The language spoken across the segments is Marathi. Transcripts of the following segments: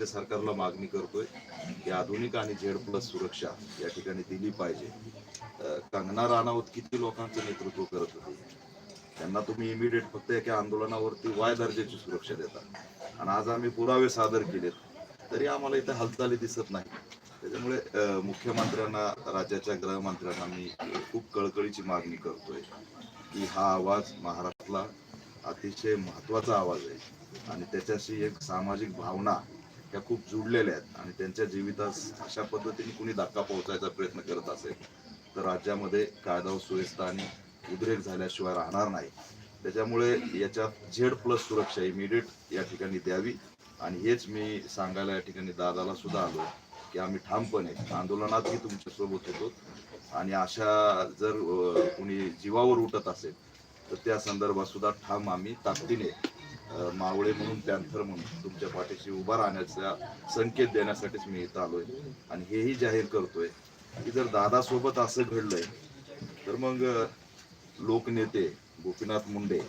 राज्य सरकारला मागणी करतोय की आधुनिक आणि झेड प्लस सुरक्षा या ठिकाणी दिली पाहिजे. कंगना राणावत किती लोकांचं नेतृत्व करत होते? त्यांना तुम्ही इमिडिएट फक्त एका आंदोलनावरती वाय दर्जाची सुरक्षा देता. आणि आज आम्ही पुरावे सादर केलेत तरी आम्हाला इथे हालचाली दिसत नाही त्याच्यामुळे मुख्यमंत्र्यांना राज्याच्या गृहमंत्र्यांना मी खूप कळकळीची मागणी करतोय की हा आवाज महाराष्ट्राला अतिशय महत्त्वाचा आवाज आहे. आणि त्याच्याशी एक सामाजिक भावना ह्या खूप जुडलेल्या आहेत आणि त्यांच्या जीवितास अशा पद्धतीने कुणी धक्का पोहोचायचा प्रयत्न करत असेल तर राज्यामध्ये कायदा व सुव्यवस्था आणि उद्रेक झाल्याशिवाय राहणार नाही. त्याच्यामुळे याच्यात झेड प्लस सुरक्षा इमिडिएट या ठिकाणी द्यावी. आणि हेच मी सांगायला या ठिकाणी दादाला सुद्धा आलो की आम्ही ठामपणे आंदोलनातही तुमच्यासोबत होतो. आणि अशा जर कुणी जीवावर उठत असेल तर त्या संदर्भात सुद्धा ठाम आम्ही ताकदीने मावळे म्हणून पॅन्थर म्हणून तुमच्या पाठीशी उभा राहण्याचा संकेत देण्यासाठीच मी इथं आलोय आणि हेही जाहीर करतोय की जर दादासोबत असं घडलंय तर मग लोकनेते गोपीनाथ मुंडे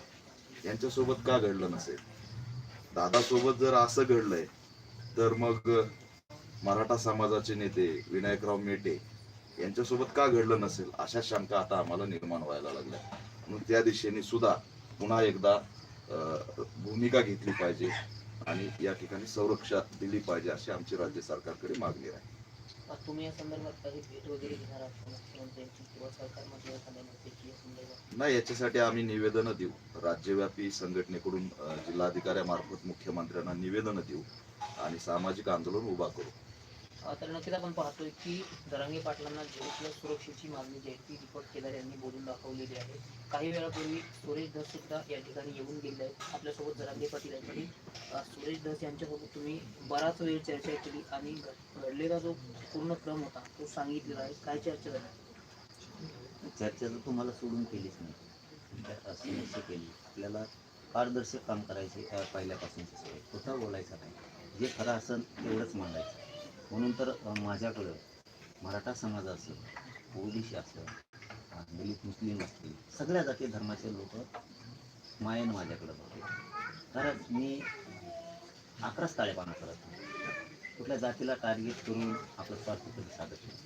यांच्यासोबत का घडलं नसेल? दादासोबत जर असं घडलंय तर मग मराठा समाजाचे नेते विनायकराव मेटे यांच्यासोबत का घडलं नसेल? अशा शंका आता आम्हाला निर्माण व्हायला लागल्या. म्हणून त्या दिशेने सुद्धा पुन्हा एकदा भूमिका घेतली पाहिजे आणि या ठिकाणी संरक्षा दिली पाहिजे अशी आमची राज्य सरकारकडे मागणी आहे. आता तुम्ही या संदर्भात काही भेट वगैरे घेणार आहात का मुख्यमंत्र्यांची किंवा सरकारमध्ये एखाद्या नेत्याची या संदर्भात? नाही याच्यासाठी आम्ही निवेदनं देऊ. राज्यव्यापी संघटनेकडून जिल्हाधिकाऱ्यामार्फत मुख्यमंत्र्यांना निवेदनं देऊ आणि सामाजिक आंदोलन उभा करू. तर नक्कीच आपण पाहतोय की दरांगे पाटलांना जेवढी सुरक्षेची मागणी जी आहे ती दीपक केदार यांनी बोलून दाखवलेली आहे. काही वेळापूर्वी सुरेश धस सुद्धा या ठिकाणी येऊन गेले आहेत. आपल्यासोबत दरांगे पाटील यांनी आणि सुरेश धस यांच्यासोबत तुम्ही बराच वेळ चर्चा केली आणि घडलेला जो पूर्ण क्रम होता तो सांगितलेला आहे. काय चर्चा झाली? चर्चा तर तुम्हाला सोडून केलीच नाही. केली. आपल्याला पारदर्शक काम करायचे त्या पहिल्यापासूनची सवय खोटं बोलायचं नाही. जे खरं असेल तेवढंच मांडायचं. म्हणून तर माझ्याकडं मराठा समाज असेल ओबीसी असेल दलित मुस्लिम असतील सगळ्या जाती धर्माचे लोक मायेनं माझ्याकडं बघते कारण मी अकराच ताळेपाना करत नाही. कुठल्या जातीला टार्गेट करून आपलं स्वार्थ कधी साधत नाही.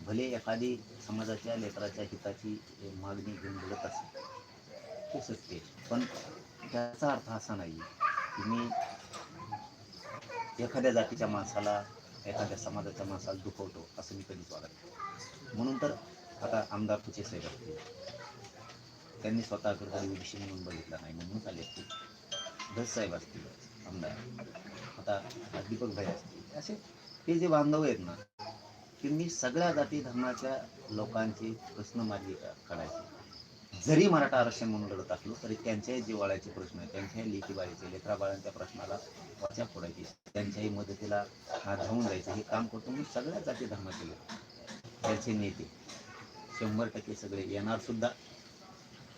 भले एखादी समाजाच्या लेकराच्या हिताची मागणी घेऊन बोलत असेल ते सत्य पण त्याचा अर्थ असा नाही की मी एखाद्या जातीच्या माणसाला एखाद्या समाजाच्या माणसाला दुखवतो असं मी कधीच वागत म्हणून तर आता आमदार तुझे साहेब असतील. त्यांनी स्वतः कधी विषय म्हणून बघितला नाही म्हणून आले असतील. धस साहेब असतील आमदार. आता दीपक भाई असतील. असे ते जे बांधव आहेत ना की मी सगळ्या जाती धर्माच्या लोकांचे प्रश्न मार्गी काढायचे. जरी मराठा आरक्षण म्हणून लढत असलो तरी त्यांच्याही जिवाळ्याचे प्रश्न आहे त्यांच्याही लेखीबाळीचे लेकराबाळांच्या प्रश्नाला वाचा फोडायची त्यांच्याही मदतीला हात धावून जायचं. हे काम करतो मी सगळ्या जाती धर्माचे लोक. त्यांचे नेते. शंभर टक्के सगळे येणार सुद्धा.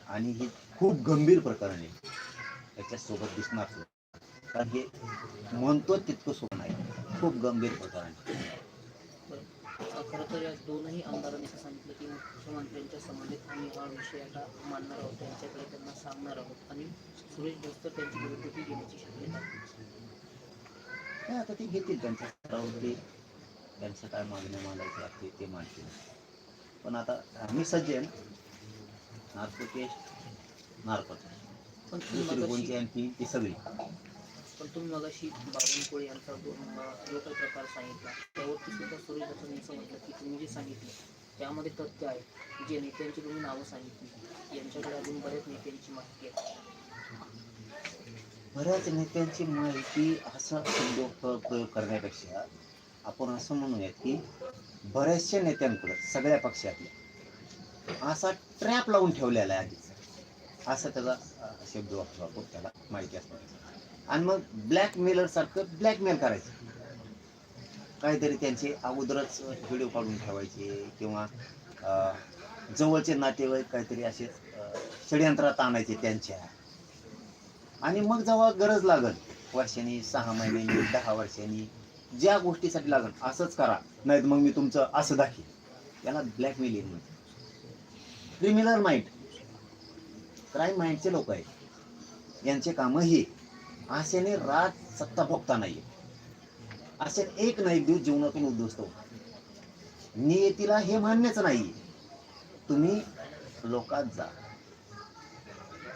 आणि हे खूप गंभीर प्रकरण आहे. त्याच्यासोबत दिसणार सुद्धा. कारण हे म्हणतो तितकं सोपं नाही. खूप गंभीर प्रकरण आहे. खरं तर या दोनही आमदारांनी असं सांगितलं की मुख्यमंत्र्यांच्या संबंधित आम्ही हा विषय आता मांडणार आहोत त्यांच्याकडे त्यांना सांगणार आहोत आणि सुरेश धस तर त्यांची विरुद्धही घेण्याची शक्यता. काय आता ते घेतील त्यांच्या स्तरावरती त्यांच्या काय मागण्या मांडायच्या ते ते मांडतील पण आता आम्ही सज्ज आहे ना नार्को टेस्ट नार्को पण दुसरी कोणची आणखी? ती सगळी. तुम्ही मगाशी बावनकुळे यांचा जो काही प्रकार सांगितला. त्यावरती सुद्धा सुरेश दत्त असं की तुम्ही जे सांगितलं त्यामध्ये तथ्य आहे. जे नेत्यांची तुम्ही नावं सांगितली यांच्याकडे अजून बऱ्याच नेत्यांची माहिती आहे. बऱ्याच नेत्यांची माहिती असा शब्द प्रयोग करण्यापेक्षा आपण असं म्हणूयात की बऱ्याचशा नेत्यांकडं सगळ्या पक्षातल्या असा ट्रॅप लावून ठेवलेला आहे आधीच. असा त्याचा शब्द वापरू आपण त्याला माहिती असणार आणि मग ब्लॅकमेलर सारखं ब्लॅकमेल करायचं. काहीतरी त्यांचे अगोदरच व्हिडिओ काढून ठेवायचे किंवा जवळचे नातेवाईक काहीतरी असे षडयंत्रात आणायचे त्यांच्या. आणि मग जेव्हा गरज लागल वर्षांनी सहा महिन्यांनी दहा वर्षांनी ज्या गोष्टीसाठी लागल असंच करा. नाहीत मग मी तुमचं असं दाखवेन. याला ब्लॅकमेलिंग म्हणतात क्रिमिनल माइंड क्राईम माइंडचे लोक आहेत. यांचे कामं ही. आशेने राज सत्ता भोगता नाहीये. असे एक ना एक दिवस जीवनातून उद्ध्वस्त होतो. नियतीला हे मान्यच नाही तुम्ही लोकात जा.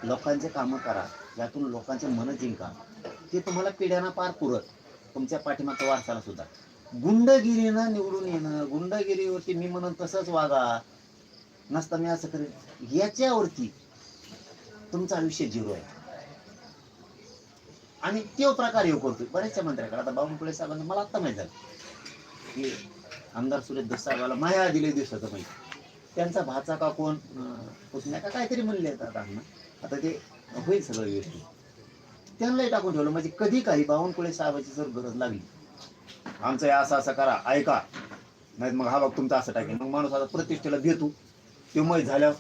लोकांचे कामं करा. यातून लोकांचे मन जिंका. ते तुम्हाला पिढ्यांना पार पुरत. तुमच्या पाठीमागच्या वारसाला सुद्धा. गुंडगिरीनं निवडून येणं गुंडगिरीवरती मी म्हणून तसंच वागा. नसता मी असं करेन याच्यावरती तुमचं आयुष्य झिरो आहे आणि तो प्रकार येऊ करतोय. बऱ्याचशा मंत्र्याकडे. आता बावनकुळे साहेबांना मला आत्ता माहीत झालं. की आमदार सुरेश दस साहेबाला माया दिले दिवसाचं माहिती. त्यांचा भाचा का कोण अं, पुतण्या का काहीतरी म्हणले आता आता ते होईल सगळं व्यवस्थित. त्यांनाही टाकून ठेवलं. म्हणजे कधी काही बावनकुळे साहेबाची जर गरज लागली आमचं हे असं असं करा ऐका. नाही मग हा बघ तुमचं असं टाकेल मग माणूस आता प्रतिष्ठेला देतो. ते मय झाल्यावर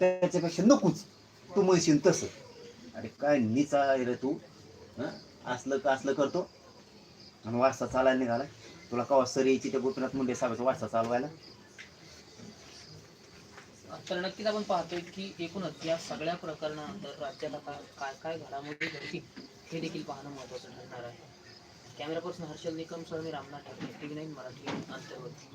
त्याच्यापेक्षा नकोच. तू म्हणशील तसं. अरे काय नीचा आहे रे तू. असलं का असलं करतो. आणि वारसा चालायला निघाला तुला कवा सर यायची त्या गोपीनाथ मुंडे साहेबाचा वारसा चालवायला? तर नक्कीच आपण पाहतोय की एकूणच या सगळ्या प्रकरणानंतर राज्यात आता काय काय घडामोडी घडतील हे देखील पाहणं महत्वाचं ठरणार आहे. Camera person Harshal Nikam sir मी रामनाथ ठाकरे टीव्ही नाईन मराठी अंतर्गत.